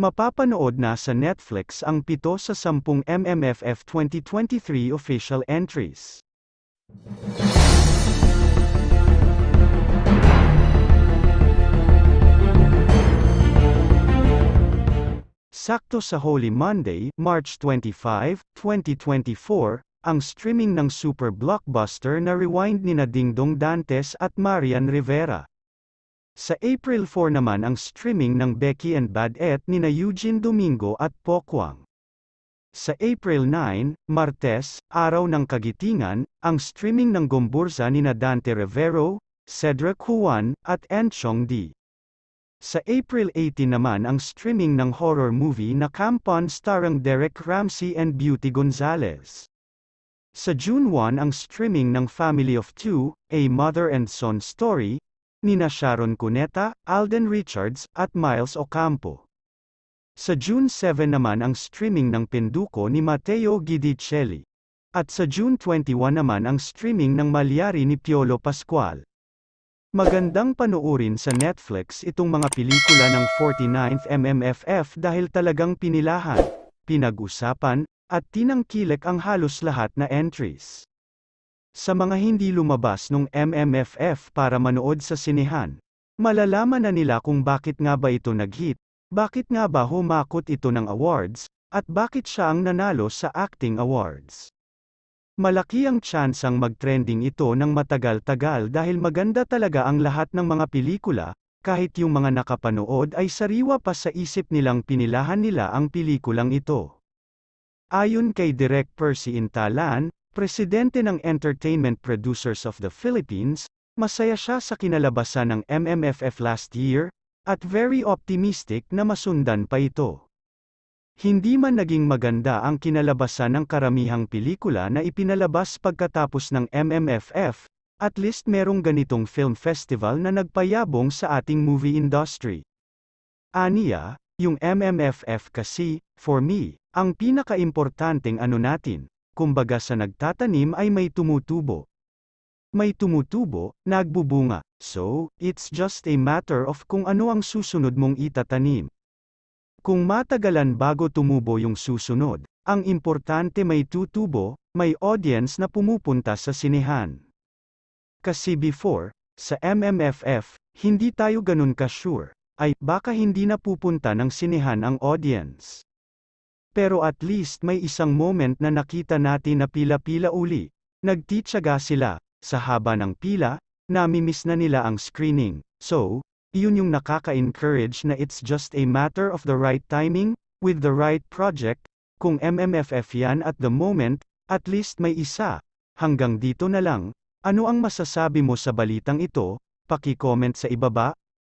Mapapanood na sa Netflix ang pito sa sampung MMFF 2023 official entries. Sakto sa Holy Monday, March 25, 2024, ang streaming ng super blockbuster na rewind ni Dingdong Dantes at Marian Rivera. Sa April 4 naman ang streaming ng Becky and Bad Et ni na Eugene Domingo at Pokwang. Sa April 9, Martes, Araw ng Kagitingan, ang streaming ng Gomburza ni na Dante Rivero, Cedric Juan, at Enchong D. Sa April 18 naman ang streaming ng horror movie na Campon starring Derek Ramsey and Beauty Gonzalez. Sa June 1 ang streaming ng Family of Two, A Mother and Son Story, nina Sharon Cuneta, Alden Richards, at Miles Ocampo. Sa June 7 naman ang streaming ng Penduko ni Matteo Guidicelli. At sa June 21 naman ang streaming ng Malyari ni Piolo Pascual. Magandang panuorin sa Netflix itong mga pelikula ng 49th MMFF dahil talagang pinilahan, pinag-usapan, at tinangkilek ang halos lahat na entries. Sa mga hindi lumabas nung MMFF para manood sa sinehan, malalaman na nila kung bakit nga ba ito nag-hit, bakit nga ba humakot ito ng awards, at bakit siya ang nanalo sa acting awards. Malaki ang tsansang mag-trending ito ng matagal-tagal dahil maganda talaga ang lahat ng mga pelikula, kahit yung mga nakapanood ay sariwa pa sa isip nilang pinilahan nila ang pelikulang ito. Ayon kay Direk Percy Intalan, presidente ng Entertainment Producers of the Philippines, masaya siya sa kinalabasan ng MMFF last year, at very optimistic na masundan pa ito. Hindi man naging maganda ang kinalabasan ng karamihang pelikula na ipinalabas pagkatapos ng MMFF, at least merong ganitong film festival na nagpayabong sa ating movie industry. Aniya, yung MMFF kasi, for me, ang pinakaimportanteng ano natin, kumbaga sa nagtatanim ay may tumutubo. May tumutubo, nagbubunga, so, it's just a matter of kung ano ang susunod mong itatanim. Kung matagalan bago tumubo yung susunod, ang importante may tutubo, may audience na pumupunta sa sinehan. Kasi before, sa MMFF, hindi tayo ganun ka-sure, ay baka hindi na pupunta ng sinehan ang audience. Pero at least may isang moment na nakita natin na pila-pila uli, nagtitsaga sila, sa haba ng pila, namimiss na nila ang screening, so, iyon yung nakaka-encourage na it's just a matter of the right timing, with the right project, kung MMFF yan at the moment, at least may isa. Hanggang dito na lang, ano ang masasabi mo sa balitang ito? Paki-comment sa ibaba,